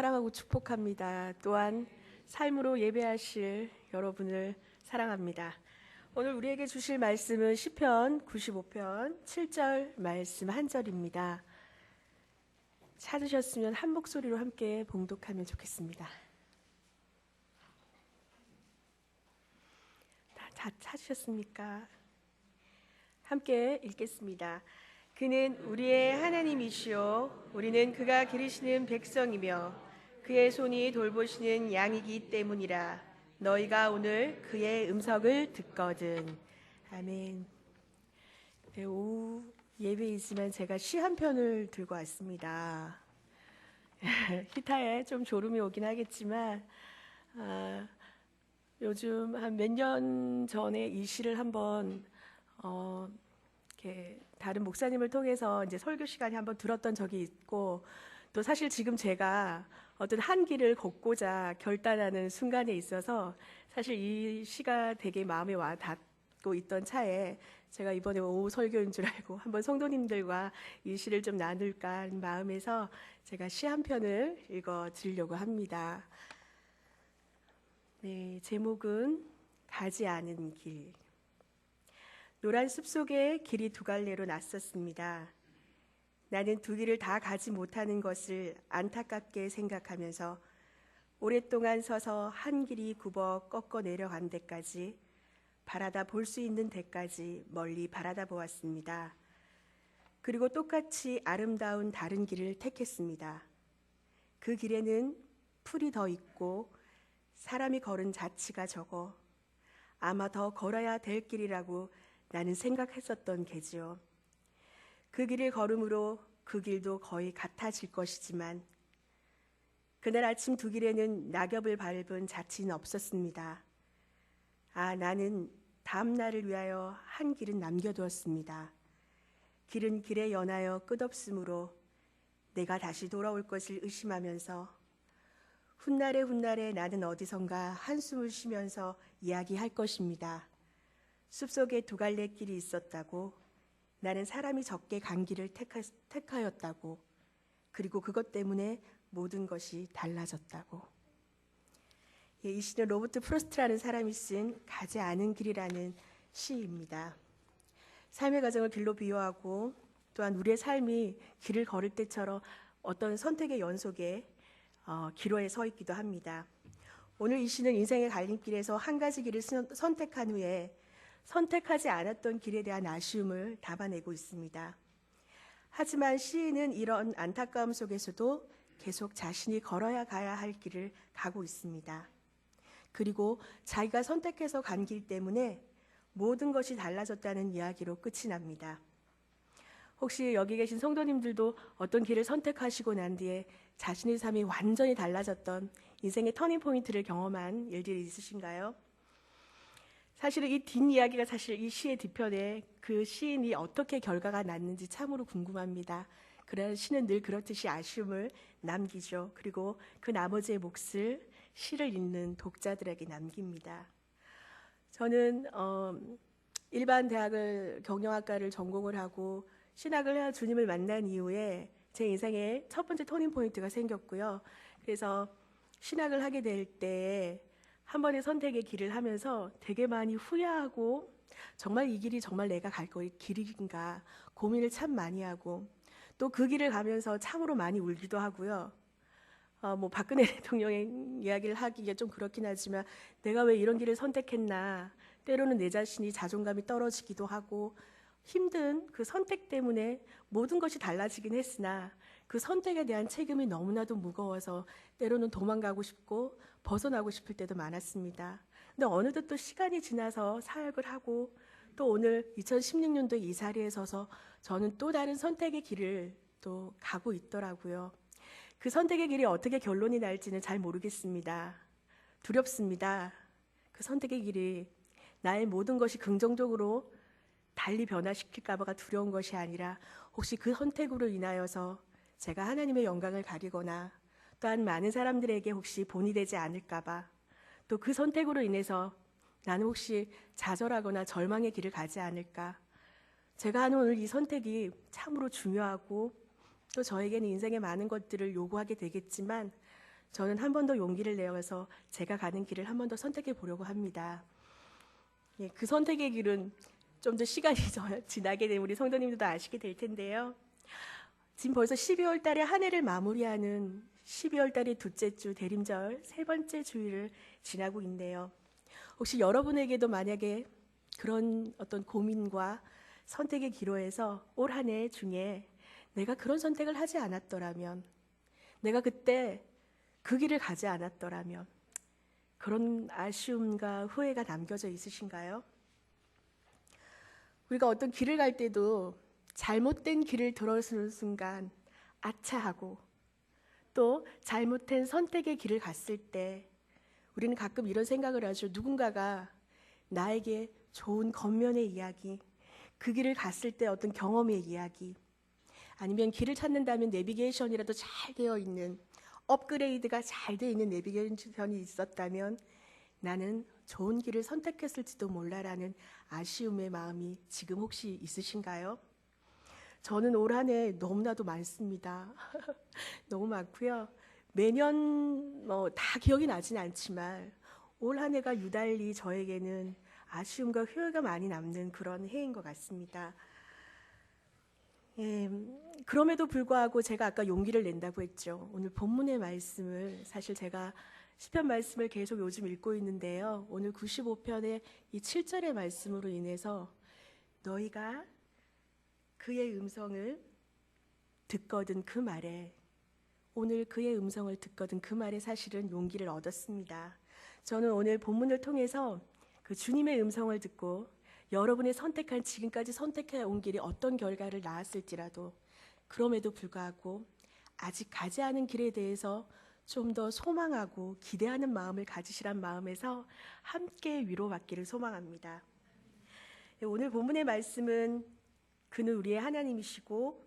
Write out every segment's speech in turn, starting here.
사랑하고 축복합니다. 또한 삶으로 예배하실 여러분을 사랑합니다. 오늘 우리에게 주실 말씀은 시편 95편 7절 말씀 한 절입니다. 찾으셨으면 한 목소리로 함께 봉독하면 좋겠습니다. 다, 다 찾으셨습니까? 함께 읽겠습니다. 그는 우리의 하나님이시요 우리는 그가 기르시는 백성이며 그의 손이 돌보시는 양이기 때문이라 너희가 오늘 그의 음성을 듣거든 아멘. 네, 오후 예배이지만 제가 시 한 편을 들고 왔습니다. 히타에 좀 졸음이 오긴 하겠지만 아, 요즘 한 몇 년 전에 이 시를 한번 어, 이렇게 다른 목사님을 통해서 이제 설교 시간에 한번 들었던 적이 있고 또 사실 지금 제가 어떤 한 길을 걷고자 결단하는 순간에 있어서 사실 이 시가 되게 마음에 와 닿고 있던 차에 제가 이번에 오후 설교인 줄 알고 한번 성도님들과 이 시를 좀 나눌까 하는 마음에서 제가 시 한 편을 읽어 드리려고 합니다. 네, 제목은 가지 않은 길. 노란 숲 속에 길이 두 갈래로 났었습니다. 나는 두 길을 다 가지 못하는 것을 안타깝게 생각하면서 오랫동안 서서 한 길이 굽어 꺾어 내려간 데까지 바라다 볼 수 있는 데까지 멀리 바라다 보았습니다. 그리고 똑같이 아름다운 다른 길을 택했습니다. 그 길에는 풀이 더 있고 사람이 걸은 자치가 적어 아마 더 걸어야 될 길이라고 나는 생각했었던 게지요. 그 길을 걸음으로 그 길도 거의 같아질 것이지만 그날 아침 두 길에는 낙엽을 밟은 자취는 없었습니다. 아, 나는 다음 날을 위하여 한 길은 남겨두었습니다. 길은 길에 연하여 끝없으므로 내가 다시 돌아올 것을 의심하면서 훗날에 훗날에 나는 어디선가 한숨을 쉬면서 이야기할 것입니다. 숲속에 두 갈래 길이 있었다고 나는 사람이 적게 간 길을 택하, 택하였다고 그리고 그것 때문에 모든 것이 달라졌다고 예, 이 시는 로버트 프로스트라는 사람이 쓴 가지 않은 길이라는 시입니다. 삶의 과정을 길로 비유하고 또한 우리의 삶이 길을 걸을 때처럼 어떤 선택의 연속에 어, 기로에 서 있기도 합니다. 오늘 이 시는 인생의 갈림길에서 한 가지 길을 선택한 후에 선택하지 않았던 길에 대한 아쉬움을 담아내고 있습니다. 하지만 시인은 이런 안타까움 속에서도 계속 자신이 걸어야 가야 할 길을 가고 있습니다. 그리고 자기가 선택해서 간 길 때문에 모든 것이 달라졌다는 이야기로 끝이 납니다. 혹시 여기 계신 성도님들도 어떤 길을 선택하시고 난 뒤에 자신의 삶이 완전히 달라졌던 인생의 터닝 포인트를 경험한 일들이 있으신가요? 사실은 이 뒷이야기가 사실 이 시의 뒤편에 그 시인이 어떻게 결과가 났는지 참으로 궁금합니다. 그러나 시는 늘 그렇듯이 아쉬움을 남기죠. 그리고 그 나머지의 몫을 시를 읽는 독자들에게 남깁니다. 저는 어, 일반 대학을 경영학과를 전공을 하고 신학을 해 주님을 만난 이후에 제 인생의 첫 번째 터닝 포인트가 생겼고요. 그래서 신학을 하게 될 때 한 번의 선택의 길을 하면서 되게 많이 후회하고 정말 이 길이 정말 내가 갈 길인가 고민을 참 많이 하고 또 그 길을 가면서 참으로 많이 울기도 하고요. 어, 뭐 박근혜 대통령의 이야기를 하기가 좀 그렇긴 하지만 내가 왜 이런 길을 선택했나 때로는 내 자신이 자존감이 떨어지기도 하고 힘든 그 선택 때문에 모든 것이 달라지긴 했으나 그 선택에 대한 책임이 너무나도 무거워서 때로는 도망가고 싶고 벗어나고 싶을 때도 많았습니다. 근데 어느덧 또 시간이 지나서 사역을 하고 또 오늘 2016년도 이 자리에 서서 저는 또 다른 선택의 길을 또 가고 있더라고요. 그 선택의 길이 어떻게 결론이 날지는 잘 모르겠습니다. 두렵습니다. 그 선택의 길이 나의 모든 것이 긍정적으로 달리 변화시킬까봐가 두려운 것이 아니라 혹시 그 선택으로 인하여서 제가 하나님의 영광을 가리거나 또한 많은 사람들에게 혹시 본이 되지 않을까봐 또 그 선택으로 인해서 나는 혹시 좌절하거나 절망의 길을 가지 않을까. 제가 하는 오늘 이 선택이 참으로 중요하고 또 저에게는 인생의 많은 것들을 요구하게 되겠지만 저는 한 번 더 용기를 내어서 제가 가는 길을 한 번 더 선택해 보려고 합니다. 예, 그 선택의 길은 좀 더 시간이 저- 지나게 되면 우리 성도님들도 아시게 될 텐데요. 지금 벌써 12월 달에 한 해를 마무리하는 12월 달의 둘째 주 대림절 세 번째 주일을 지나고 있네요. 혹시 여러분에게도 만약에 그런 어떤 고민과 선택의 기로에서 올 한 해 중에 내가 그런 선택을 하지 않았더라면 내가 그때 그 길을 가지 않았더라면 그런 아쉬움과 후회가 남겨져 있으신가요? 우리가 어떤 길을 갈 때도 잘못된 길을 들어서는 순간 아차하고 또 잘못된 선택의 길을 갔을 때 우리는 가끔 이런 생각을 하죠. 누군가가 나에게 좋은 겉면의 이야기, 그 길을 갔을 때 어떤 경험의 이야기, 아니면 길을 찾는다면 내비게이션이라도 잘 되어 있는 업그레이드가 잘 되어 있는 내비게이션이 있었다면 나는 좋은 길을 선택했을지도 몰라라는 아쉬움의 마음이 지금 혹시 있으신가요? 저는 올 한 해 너무나도 많습니다. 너무 많고요. 매년 뭐 다 기억이 나진 않지만 올 한 해가 유달리 저에게는 아쉬움과 후회가 많이 남는 그런 해인 것 같습니다. 예, 그럼에도 불구하고 제가 아까 용기를 낸다고 했죠. 오늘 본문의 말씀을 사실 제가 시편 말씀을 계속 요즘 읽고 있는데요. 오늘 95편의 이 7절의 말씀으로 인해서 너희가 그의 음성을 듣거든 그 말에 오늘 그의 음성을 듣거든 그 말에 사실은 용기를 얻었습니다. 저는 오늘 본문을 통해서 그 주님의 음성을 듣고 여러분의 선택한 지금까지 선택해 온 길이 어떤 결과를 낳았을지라도 그럼에도 불구하고 아직 가지 않은 길에 대해서 좀 더 소망하고 기대하는 마음을 가지시란 마음에서 함께 위로받기를 소망합니다. 예, 오늘 본문의 말씀은 그는 우리의 하나님이시고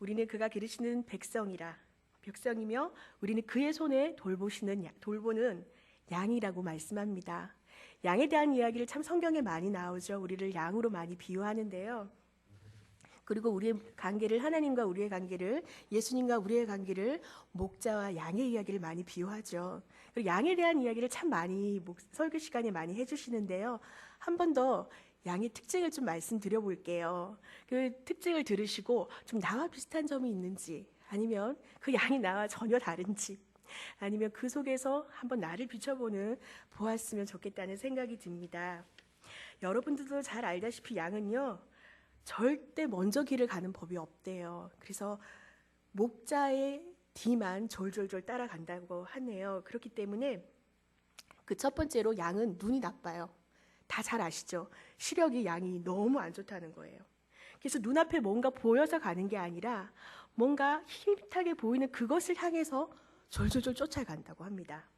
우리는 그가 기르시는 백성이라 백성이며 우리는 그의 손에 돌보시는 양- 돌보는 양이라고 말씀합니다. 양에 대한 이야기를 참 성경에 많이 나오죠. 우리를 양으로 많이 비유하는데요. 그리고 우리의 관계를 하나님과 우리의 관계를 예수님과 우리의 관계를 목자와 양의 이야기를 많이 비유하죠. 그리고 양에 대한 이야기를 참 많이 목- 설교 시간에 많이 해주시는데요. 한 번 더 양의 특징을 좀 말씀드려 볼게요. 그 특징을 들으시고 좀 나와 비슷한 점이 있는지 아니면 그 양이 나와 전혀 다른지 아니면 그 속에서 한번 나를 비춰보는 보았으면 좋겠다는 생각이 듭니다. 여러분들도 잘 알다시피 양은요 절대 먼저 길을 가는 법이 없대요. 그래서 목자의 뒤만 졸졸졸 따라간다고 하네요. 그렇기 때문에 그 첫 번째로 양은 눈이 나빠요. 다 잘 아시죠? 시력이 양이 너무 안 좋다는 거예요. 그래서 눈앞에 뭔가 보여서 가는 게 아니라 뭔가 희밋하게 보이는 그것을 향해서 졸졸졸 쫓아간다고 합니다.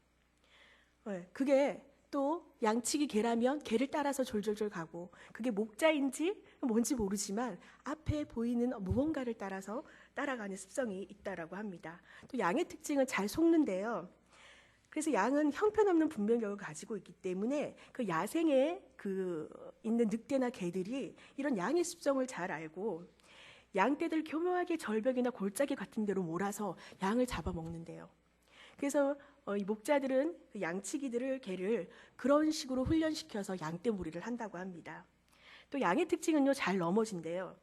네, 그게 또 양치기 개라면 개를 따라서 졸졸졸 가고 그게 목자인지 뭔지 모르지만 앞에 보이는 무언가를 따라서 따라가는 습성이 있다라고 합니다. 또 양의 특징은 잘 속는데요. 그래서 양은 형편없는 분별력을 가지고 있기 때문에 그 야생에 그 있는 늑대나 개들이 이런 양의 습성을 잘 알고 양떼들 교묘하게 절벽이나 골짜기 같은 데로 몰아서 양을 잡아먹는데요. 그래서 어, 이 목자들은 그 양치기들을 개를 그런 식으로 훈련시켜서 양떼 무리를 한다고 합니다. 또 양의 특징은요 잘 넘어진대요.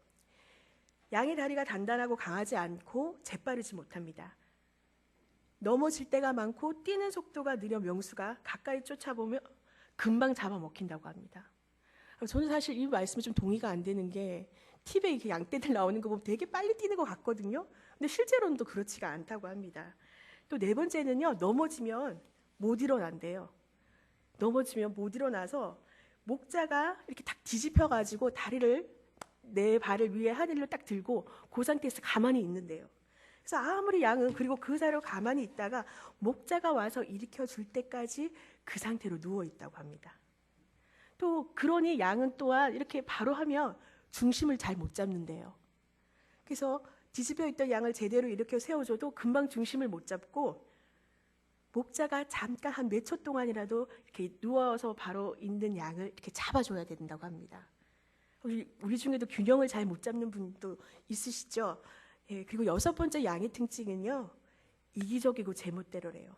양의 다리가 단단하고 강하지 않고 재빠르지 못합니다. 넘어질 때가 많고 뛰는 속도가 느려 명수가 가까이 쫓아보면 금방 잡아먹힌다고 합니다. 저는 사실 이 말씀에 좀 동의가 안 되는 게 TV에 이렇게 양떼들 나오는 거 보면 되게 빨리 뛰는 것 같거든요. 근데 실제로는 또 그렇지가 않다고 합니다. 또 네 번째는요, 넘어지면 못 일어난대요. 넘어지면 못 일어나서 목자가 이렇게 딱 뒤집혀가지고 다리를 내 발을 위에 하늘로 딱 들고 그 상태에서 가만히 있는데요. 그래서 아무리 양은 그리고 그 사이로 가만히 있다가 목자가 와서 일으켜 줄 때까지 그 상태로 누워 있다고 합니다. 또 그러니 양은 또한 이렇게 바로 하면 중심을 잘 못 잡는데요. 그래서 뒤집혀 있던 양을 제대로 이렇게 세워줘도 금방 중심을 못 잡고 목자가 잠깐 한 몇 초 동안이라도 이렇게 누워서 바로 있는 양을 이렇게 잡아줘야 된다고 합니다. 우리, 우리 중에도 균형을 잘 못 잡는 분도 있으시죠? 예, 그리고 여섯 번째 양의 특징은요, 이기적이고 제멋대로래요.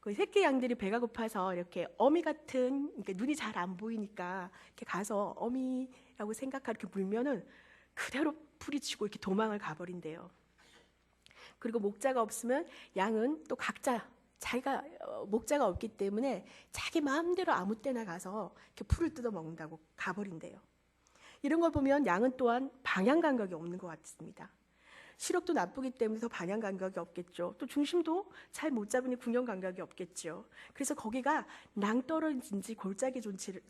그 새끼 양들이 배가 고파서 이렇게 어미 같은 그러니까 눈이 잘 안 보이니까 이렇게 가서 어미라고 생각하고 이렇게 물면은 그대로 풀이치고 이렇게 도망을 가버린대요. 그리고 목자가 없으면 양은 또 각자 자기가 어, 목자가 없기 때문에 자기 마음대로 아무 때나 가서 이렇게 풀을 뜯어 먹는다고 가버린대요. 이런 걸 보면 양은 또한 방향 감각이 없는 것 같습니다. 시력도 나쁘기 때문에 더 방향 감각이 없겠죠. 또 중심도 잘 못 잡으니 균형 감각이 없겠죠. 그래서 거기가 낭떠러진지 골짜기 존치를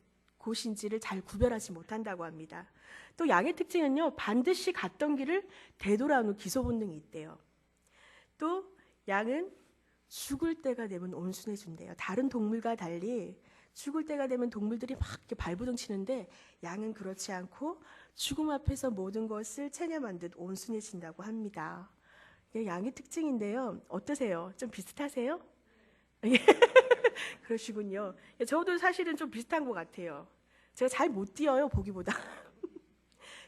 곳인지를 잘 구별하지 못한다고 합니다. 또 양의 특징은요, 반드시 갔던 길을 되돌아오는 기소 본능이 있대요. 또 양은 죽을 때가 되면 온순해진대요. 다른 동물과 달리 죽을 때가 되면 동물들이 막 이렇게 발부둥 치는데 양은 그렇지 않고 죽음 앞에서 모든 것을 체념한 듯 온순해진다고 합니다. 양의 특징인데요. 어떠세요? 좀 비슷하세요? 그러시군요. 저도 사실은 좀 비슷한 것 같아요. 제가 잘 못 뛰어요, 보기보다.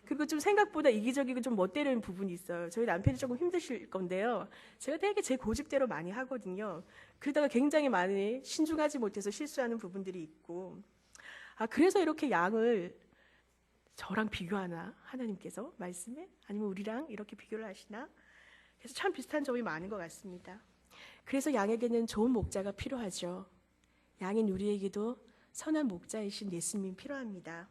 그리고 좀 생각보다 이기적이고 좀 멋대로인 부분이 있어요. 저희 남편이 조금 힘드실 건데요. 제가 되게 제 고집대로 많이 하거든요. 그러다가 굉장히 많이 신중하지 못해서 실수하는 부분들이 있고. 아, 그래서 이렇게 양을 저랑 비교하나? 하나님께서 말씀에? 아니면 우리랑 이렇게 비교를 하시나? 그래서 참 비슷한 점이 많은 것 같습니다. 그래서 양에게는 좋은 목자가 필요하죠. 양인 우리에게도 선한 목자이신 예수님이 필요합니다.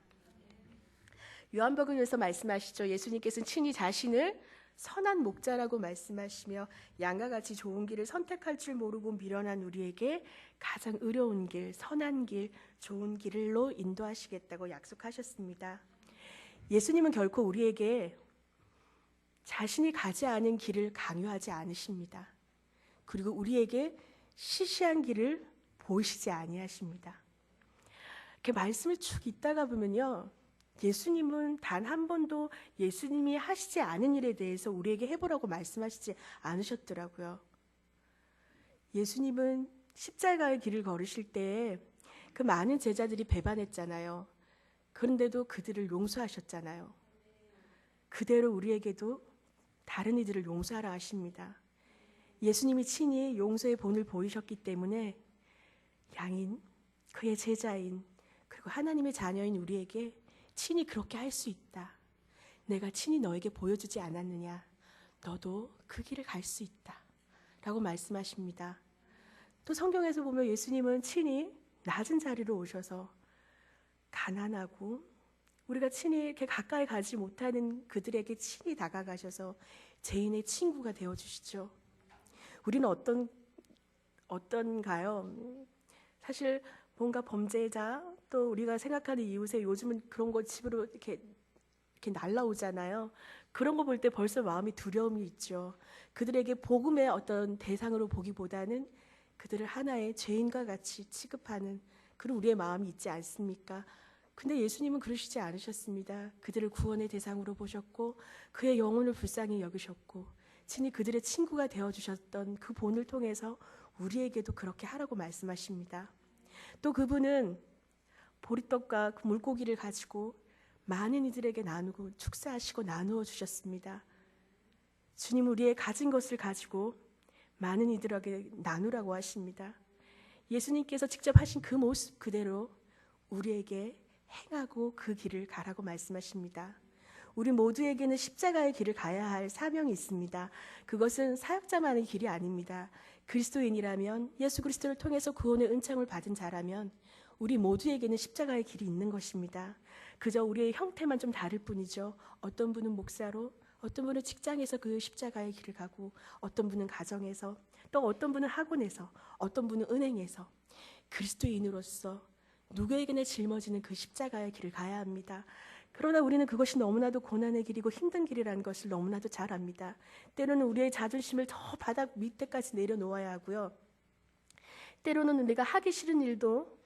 요한복음에서 말씀하시죠. 예수님께서는 친히 자신을 선한 목자라고 말씀하시며 양과 같이 좋은 길을 선택할 줄 모르고 미련한 우리에게 가장 의로운 길, 선한 길, 좋은 길로 인도하시겠다고 약속하셨습니다. 예수님은 결코 우리에게 자신이 가지 않은 길을 강요하지 않으십니다. 그리고 우리에게 시시한 길을 보이시지 아니하십니다. 이렇게 말씀을 쭉 읽다가 보면요. 예수님은 단 한 번도 예수님이 하시지 않은 일에 대해서 우리에게 해보라고 말씀하시지 않으셨더라고요. 예수님은 십자가의 길을 걸으실 때 그 많은 제자들이 배반했잖아요. 그런데도 그들을 용서하셨잖아요. 그대로 우리에게도 다른 이들을 용서하라 하십니다. 예수님이 친히 용서의 본을 보이셨기 때문에 양인, 그의 제자인, 그리고 하나님의 자녀인 우리에게 친히 그렇게 할 수 있다. 내가 친히 너에게 보여주지 않았느냐. 너도 그 길을 갈 수 있다. 라고 말씀하십니다. 또 성경에서 보면 예수님은 친히 낮은 자리로 오셔서 가난하고 우리가 친히 이렇게 가까이 가지 못하는 그들에게 친히 다가가셔서 죄인의 친구가 되어 주시죠. 우리는 어떤 어떤가요? 사실 뭔가 범죄자 또 우리가 생각하는 이웃에 요즘은 그런 거 집으로 이렇게 이렇게 날라오잖아요. 그런 거 볼 때 벌써 마음이 두려움이 있죠. 그들에게 복음의 어떤 대상으로 보기보다는 그들을 하나의 죄인과 같이 취급하는 그런 우리의 마음이 있지 않습니까? 근데 예수님은 그러시지 않으셨습니다. 그들을 구원의 대상으로 보셨고 그의 영혼을 불쌍히 여기셨고 친히 그들의 친구가 되어 주셨던 그 본을 통해서 우리에게도 그렇게 하라고 말씀하십니다. 또 그분은 보리떡과 그 물고기를 가지고 많은 이들에게 나누고 축사하시고 나누어 주셨습니다. 주님 우리의 가진 것을 가지고 많은 이들에게 나누라고 하십니다. 예수님께서 직접 하신 그 모습 그대로 우리에게 행하고 그 길을 가라고 말씀하십니다. 우리 모두에게는 십자가의 길을 가야 할 사명이 있습니다. 그것은 사역자만의 길이 아닙니다. 그리스도인이라면 예수 그리스도를 통해서 구원의 은총을 받은 자라면 우리 모두에게는 십자가의 길이 있는 것입니다. 그저 우리의 형태만 좀 다를 뿐이죠. 어떤 분은 목사로, 어떤 분은 직장에서 그 십자가의 길을 가고, 어떤 분은 가정에서, 또 어떤 분은 학원에서, 어떤 분은 은행에서 그리스도인으로서 누구에게나 짊어지는 그 십자가의 길을 가야 합니다. 그러나 우리는 그것이 너무나도 고난의 길이고 힘든 길이라는 것을 너무나도 잘 압니다. 때로는 우리의 자존심을 더 바닥 밑에까지 내려놓아야 하고요. 때로는 내가 하기 싫은 일도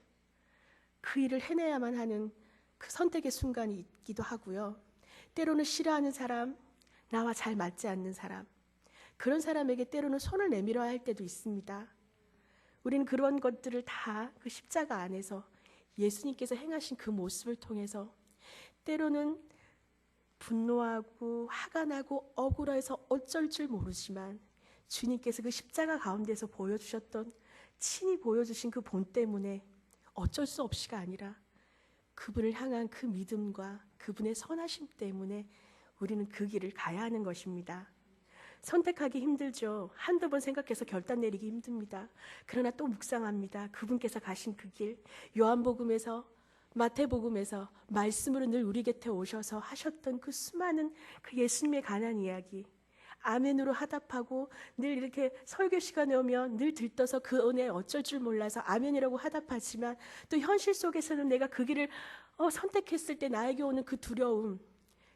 그 일을 해내야만 하는 그 선택의 순간이 있기도 하고요. 때로는 싫어하는 사람, 나와 잘 맞지 않는 사람, 그런 사람에게 때로는 손을 내밀어야 할 때도 있습니다. 우리는 그런 것들을 다 그 십자가 안에서 예수님께서 행하신 그 모습을 통해서 때로는 분노하고 화가 나고 억울해서 어쩔 줄 모르지만 주님께서 그 십자가 가운데서 보여주셨던 친히 보여주신 그 본 때문에 어쩔 수 없이가 아니라 그분을 향한 그 믿음과 그분의 선하심 때문에 우리는 그 길을 가야 하는 것입니다. 선택하기 힘들죠. 한두 번 생각해서 결단 내리기 힘듭니다. 그러나 또 묵상합니다. 그분께서 가신 그 길, 요한복음에서 마태복음에서 말씀으로 늘 우리 곁에 오셔서 하셨던 그 수많은 그 예수님의 가난 이야기, 아멘으로 하답하고 늘 이렇게 설교 시간에 오면 늘 들떠서 그 은혜 어쩔 줄 몰라서 아멘이라고 하답하지만 또 현실 속에서는 내가 그 길을 어, 선택했을 때 나에게 오는 그 두려움.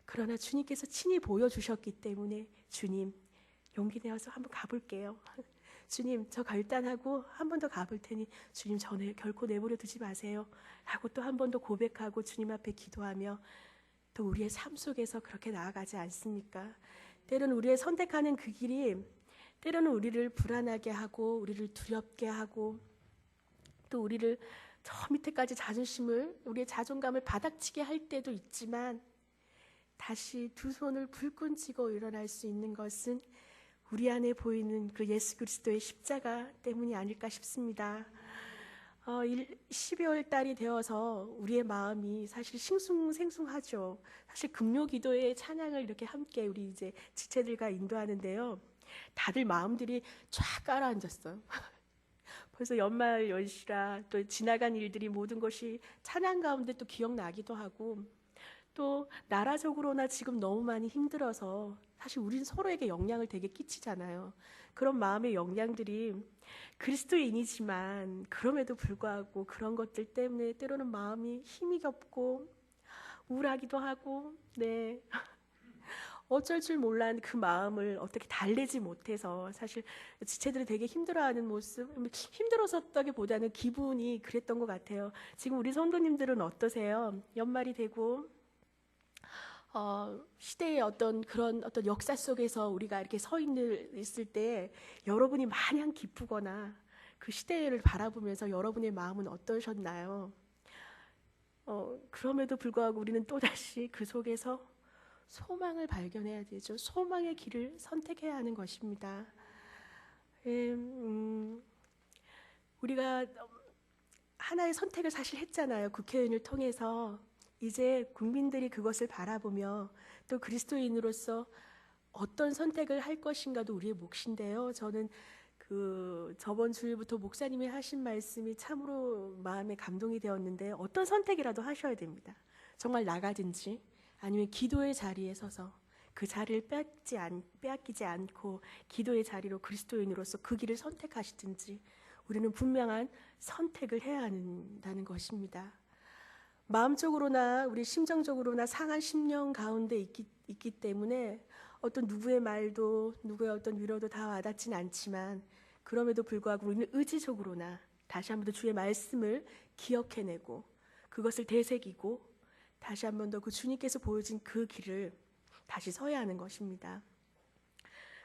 그러나 주님께서 친히 보여주셨기 때문에 주님 용기 내어서 한번 가볼게요. 주님 저 결단하고 한 번 더 가볼 테니 주님 전에 결코 내버려 두지 마세요. 하고 또 한 번 더 고백하고 주님 앞에 기도하며 또 우리의 삶 속에서 그렇게 나아가지 않습니까? 때로는 우리의 선택하는 그 길이 때로는 우리를 불안하게 하고 우리를 두렵게 하고 또 우리를 저 밑에까지 자존심을 우리의 자존감을 바닥치게 할 때도 있지만 다시 두 손을 불끈 쥐고 일어날 수 있는 것은 우리 안에 보이는 그 예수 그리스도의 십자가 때문이 아닐까 싶습니다. 어, 12월 달이 되어서 우리의 마음이 사실 싱숭생숭하죠. 사실 금요 기도의 찬양을 이렇게 함께 우리 이제 지체들과 인도하는데요. 다들 마음들이 쫙 깔아앉았어요. 벌써 연말 연시라 또 지나간 일들이 모든 것이 찬양 가운데 또 기억나기도 하고 또 나라적으로나 지금 너무 많이 힘들어서 사실 우린 서로에게 영향을 되게 끼치잖아요. 그런 마음의 영향들이 그리스도인이지만 그럼에도 불구하고 그런 것들 때문에 때로는 마음이 힘이 겹고 우울하기도 하고 네. 어쩔 줄 몰란 그 마음을 어떻게 달래지 못해서 사실 지체들이 되게 힘들어하는 모습 힘들었었다기보다는 기분이 그랬던 것 같아요. 지금 우리 성도님들은 어떠세요? 연말이 되고 어, 시대의 어떤 그런 어떤 역사 속에서 우리가 이렇게 서 있는, 있을 때 여러분이 마냥 기쁘거나 그 시대를 바라보면서 여러분의 마음은 어떠셨나요? 어, 그럼에도 불구하고 우리는 또다시 그 속에서 소망을 발견해야 되죠. 소망의 길을 선택해야 하는 것입니다. 음, 음, 우리가 하나의 선택을 사실 했잖아요. 국회의원을 통해서 이제 국민들이 그것을 바라보며 또 그리스도인으로서 어떤 선택을 할 것인가도 우리의 몫인데요. 저는 그 저번 주일부터 목사님이 하신 말씀이 참으로 마음에 감동이 되었는데 어떤 선택이라도 하셔야 됩니다. 정말 나가든지 아니면 기도의 자리에 서서 그 자리를 빼앗지 않, 빼앗기지 않고 기도의 자리로 그리스도인으로서 그 길을 선택하시든지 우리는 분명한 선택을 해야 한다는 것입니다. 마음적으로나 우리 심정적으로나 상한 심령 가운데 있기, 있기 때문에 어떤 누구의 말도 누구의 어떤 위로도 다 와닿진 않지만 그럼에도 불구하고 우리는 의지적으로나 다시 한 번 더 주의 말씀을 기억해내고 그것을 되새기고 다시 한 번 더 그 주님께서 보여진 그 길을 다시 서야 하는 것입니다.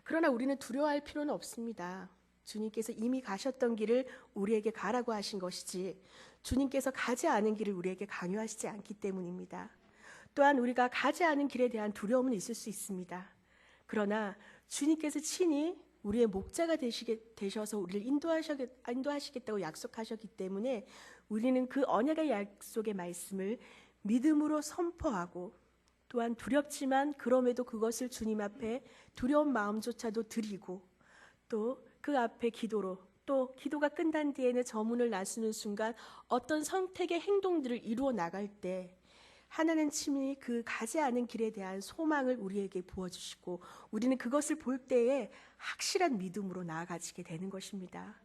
그러나 우리는 두려워할 필요는 없습니다. 주님께서 이미 가셨던 길을 우리에게 가라고 하신 것이지 주님께서 가지 않은 길을 우리에게 강요하시지 않기 때문입니다. 또한 우리가 가지 않은 길에 대한 두려움은 있을 수 있습니다. 그러나 주님께서 친히 우리의 목자가 되시게, 되셔서 우리를 인도하시겠, 인도하시겠다고 약속하셨기 때문에 우리는 그 언약의 약속의 말씀을 믿음으로 선포하고 또한 두렵지만 그럼에도 그것을 주님 앞에 두려운 마음조차도 드리고 또 그 앞에 기도로 또 기도가 끝난 뒤에는 저문을 나서는 순간 어떤 선택의 행동들을 이루어 나갈 때 하나는 친히 그 가지 않은 길에 대한 소망을 우리에게 부어주시고 우리는 그것을 볼 때에 확실한 믿음으로 나아가지게 되는 것입니다.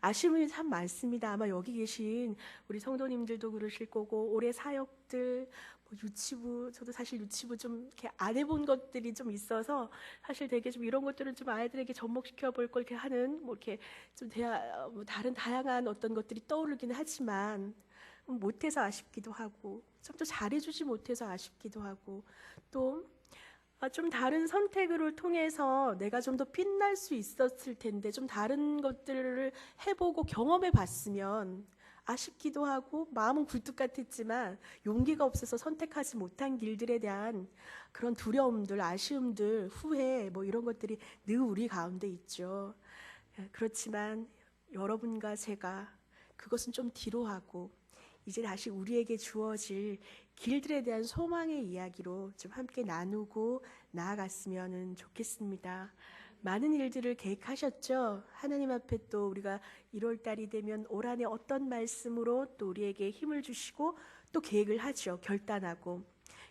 아쉬움이 참 많습니다. 아마 여기 계신 우리 성도님들도 그러실 거고 올해 사역들 뭐 유치부 저도 사실 유치부 좀 이렇게 안 해본 것들이 좀 있어서 사실 되게 좀 이런 것들을 좀 아이들에게 접목시켜 볼 걸 이렇게 하는 뭐 이렇게 좀 대하, 뭐 다른 다양한 어떤 것들이 떠오르기는 하지만 못해서 아쉽기도 하고 좀더 잘해주지 못해서 아쉽기도 하고 또 아, 좀 다른 선택을 통해서 내가 좀 더 빛날 수 있었을 텐데 좀 다른 것들을 해보고 경험해 봤으면 아쉽기도 하고 마음은 굴뚝 같았지만 용기가 없어서 선택하지 못한 길들에 대한 그런 두려움들, 아쉬움들, 후회 뭐 이런 것들이 늘 우리 가운데 있죠. 예, 그렇지만 여러분과 제가 그것은 좀 뒤로 하고 이제 다시 우리에게 주어질 길들에 대한 소망의 이야기로 좀 함께 나누고 나아갔으면 좋겠습니다. 많은 일들을 계획하셨죠? 하나님 앞에 또 우리가 1월 달이 되면 올 한해 어떤 말씀으로 또 우리에게 힘을 주시고 또 계획을 하죠. 결단하고.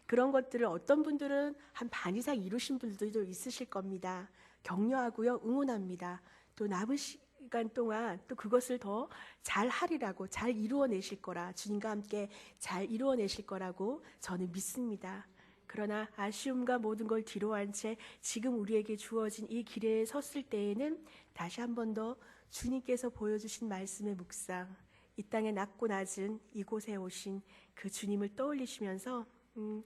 그런 것들을 어떤 분들은 한 반 이상 이루신 분들도 있으실 겁니다. 격려하고요. 응원합니다. 또 남은 시간 동안 또 그것을 더 잘 하리라고 잘 이루어내실 거라 주님과 함께 잘 이루어내실 거라고 저는 믿습니다. 그러나 아쉬움과 모든 걸 뒤로한 채 지금 우리에게 주어진 이 길에 섰을 때에는 다시 한 번 더 주님께서 보여주신 말씀의 묵상, 이 땅에 낮고 낮은 이곳에 오신 그 주님을 떠올리시면서 음,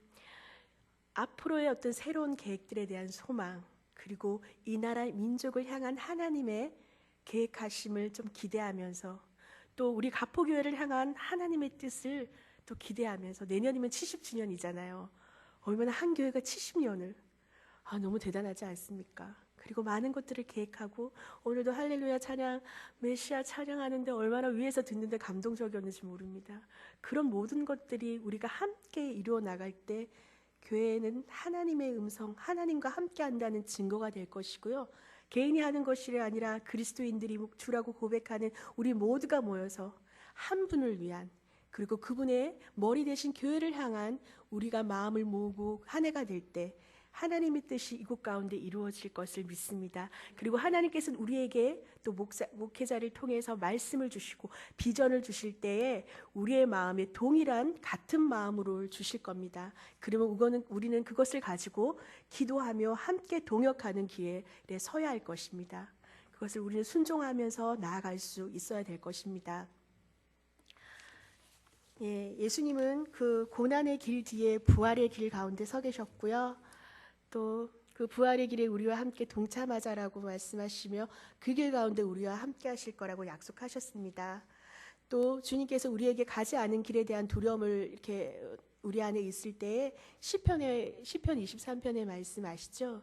앞으로의 어떤 새로운 계획들에 대한 소망, 그리고 이 나라 민족을 향한 하나님의 계획하심을 좀 기대하면서 또 우리 가포교회를 향한 하나님의 뜻을 또 기대하면서 내년이면 70주년이잖아요. 얼마나 한 교회가 70년을 아 너무 대단하지 않습니까? 그리고 많은 것들을 계획하고 오늘도 할렐루야 찬양 메시아 찬양하는데 얼마나 위에서 듣는데 감동적이었는지 모릅니다. 그런 모든 것들이 우리가 함께 이루어 나갈 때 교회는 하나님의 음성, 하나님과 함께 한다는 증거가 될 것이고요. 개인이 하는 것이 아니라 그리스도인들이 주라고 고백하는 우리 모두가 모여서 한 분을 위한 그리고 그분의 머리 대신 교회를 향한 우리가 마음을 모으고 한 해가 될 때 하나님의 뜻이 이곳 가운데 이루어질 것을 믿습니다. 그리고 하나님께서는 우리에게 또 목사, 목회자를 통해서 말씀을 주시고 비전을 주실 때에 우리의 마음에 동일한 같은 마음으로 주실 겁니다. 그러면 우거는, 우리는 그것을 가지고 기도하며 함께 동역하는 기회에 서야 할 것입니다. 그것을 우리는 순종하면서 나아갈 수 있어야 될 것입니다. 예, 예수님은 그 고난의 길 뒤에 부활의 길 가운데 서 계셨고요. 또 그 부활의 길에 우리와 함께 동참하자라고 말씀하시며 그 길 가운데 우리와 함께 하실 거라고 약속하셨습니다. 또 주님께서 우리에게 가지 않은 길에 대한 두려움을 이렇게 우리 안에 있을 때에 시편의 시편 23편의 말씀 아시죠?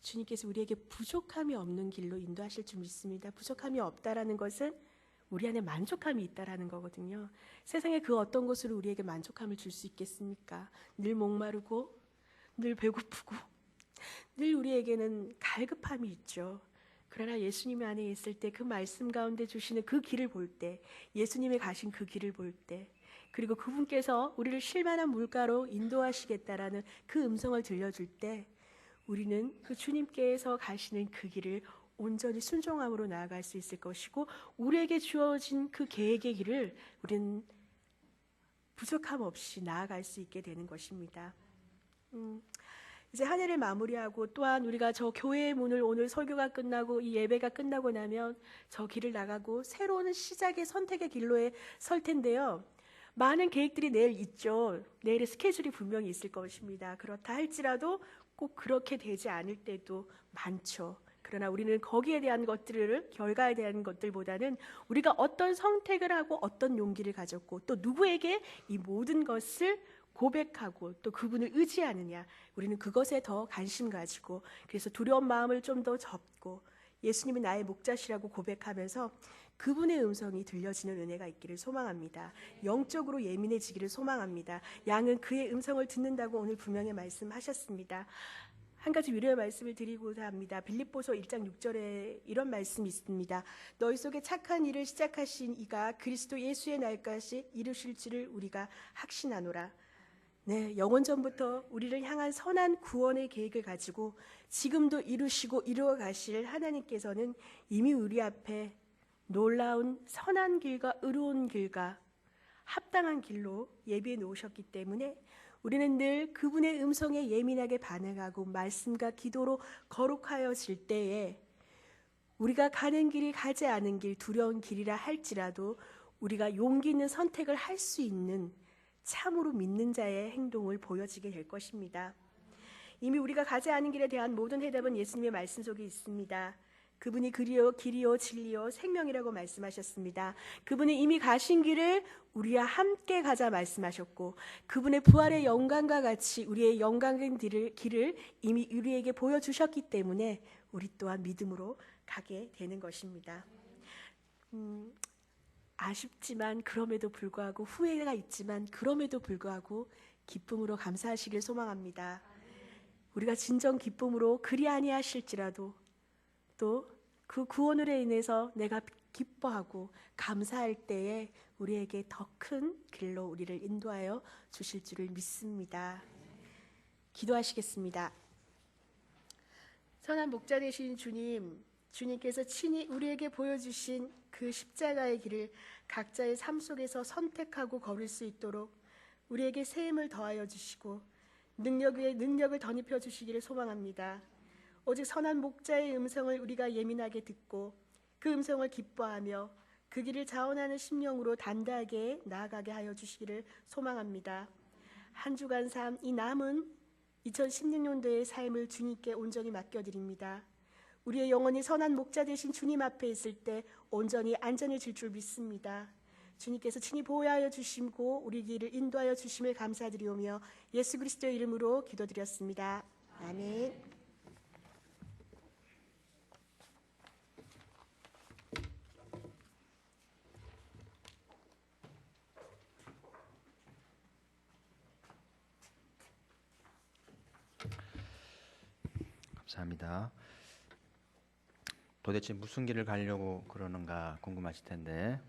주님께서 우리에게 부족함이 없는 길로 인도하실 줄 믿습니다. 부족함이 없다라는 것은 우리 안에 만족함이 있다라는 거거든요. 세상에 그 어떤 것으로 우리에게 만족함을 줄 수 있겠습니까? 늘 목마르고 늘 배고프고 늘 우리에게는 갈급함이 있죠. 그러나 예수님 안에 있을 때 그 말씀 가운데 주시는 그 길을 볼 때, 예수님이 가신 그 길을 볼 때, 그리고 그분께서 우리를 실만한 물가로 인도하시겠다라는 그 음성을 들려줄 때, 우리는 그 주님께서 가시는 그 길을 온전히 순종함으로 나아갈 수 있을 것이고, 우리에게 주어진 그 계획의 길을 우리는 부족함 없이 나아갈 수 있게 되는 것입니다. 음, 이제 한 해를 마무리하고 또한 우리가 저 교회의 문을 오늘 설교가 끝나고 이 예배가 끝나고 나면 저 길을 나가고 새로운 시작의 선택의 길로에 설 텐데요. 많은 계획들이 내일 있죠. 내일의 스케줄이 분명히 있을 것입니다. 그렇다 할지라도 꼭 그렇게 되지 않을 때도 많죠. 그러나 우리는 거기에 대한 것들을 결과에 대한 것들보다는 우리가 어떤 선택을 하고 어떤 용기를 가졌고 또 누구에게 이 모든 것을 고백하고 또 그분을 의지하느냐 우리는 그것에 더 관심 가지고 그래서 두려운 마음을 좀 더 접고 예수님이 나의 목자시라고 고백하면서 그분의 음성이 들려지는 은혜가 있기를 소망합니다. 영적으로 예민해지기를 소망합니다. 양은 그의 음성을 듣는다고 오늘 분명히 말씀하셨습니다. 한 가지 위로의 말씀을 드리고자 합니다. 빌립보서 1장 6절에 이런 말씀이 있습니다. 너희 속에 착한 일을 시작하신 이가 그리스도 예수의 날까지 이루실 줄을 우리가 확신하노라. 네, 영원전부터 우리를 향한 선한 구원의 계획을 가지고 지금도 이루시고 이루어 가실 하나님께서는 이미 우리 앞에 놀라운 선한 길과 의로운 길과 합당한 길로 예비해 놓으셨기 때문에 우리는 늘 그분의 음성에 예민하게 반응하고 말씀과 기도로 거룩하여질 때에 우리가 가는 길이 가지 않은 길, 두려운 길이라 할지라도 우리가 용기 있는 선택을 할 수 있는 참으로 믿는 자의 행동을 보여지게 될 것입니다. 이미 우리가 가지 않은 길에 대한 모든 해답은 예수님의 말씀 속에 있습니다. 그분이 그리요 길이요 진리요 생명이라고 말씀하셨습니다. 그분이 이미 가신 길을 우리와 함께 가자 말씀하셨고 그분의 부활의 영광과 같이 우리의 길을, 길을 이미 우리에게 보여주셨기 때문에 우리 또한 믿음으로 가게 되는 것입니다. 음, 아쉽지만 그럼에도 불구하고 후회가 있지만 그럼에도 불구하고 기쁨으로 감사하시길 소망합니다. 우리가 진정 기쁨으로 그리 아니하실지라도 또 그 구원으로 인해서 내가 기뻐하고 감사할 때에 우리에게 더 큰 길로 우리를 인도하여 주실 줄을 믿습니다. 기도하시겠습니다. 선한 목자 되신 주님, 주님께서 친히 우리에게 보여주신 그 십자가의 길을 각자의 삶 속에서 선택하고 걸을 수 있도록 우리에게 새 힘을 더하여 주시고 능력 위에 능력을 덧입혀 주시기를 소망합니다. 오직 선한 목자의 음성을 우리가 예민하게 듣고 그 음성을 기뻐하며 그 길을 자원하는 심령으로 단단하게 나아가게 하여 주시기를 소망합니다. 한 주간 삶 이 남은 2016년도의 삶을 주님께 온전히 맡겨드립니다. 우리의 영혼이 선한 목자 되신 주님 앞에 있을 때 온전히 안전해질 줄 믿습니다. 주님께서 친히 보호하여 주시고 우리 길을 인도하여 주심을 감사드리오며 예수 그리스도의 이름으로 기도드렸습니다. 아멘. 감사합니다. 도대체 무슨 길을 가려고 그러는가 궁금하실 텐데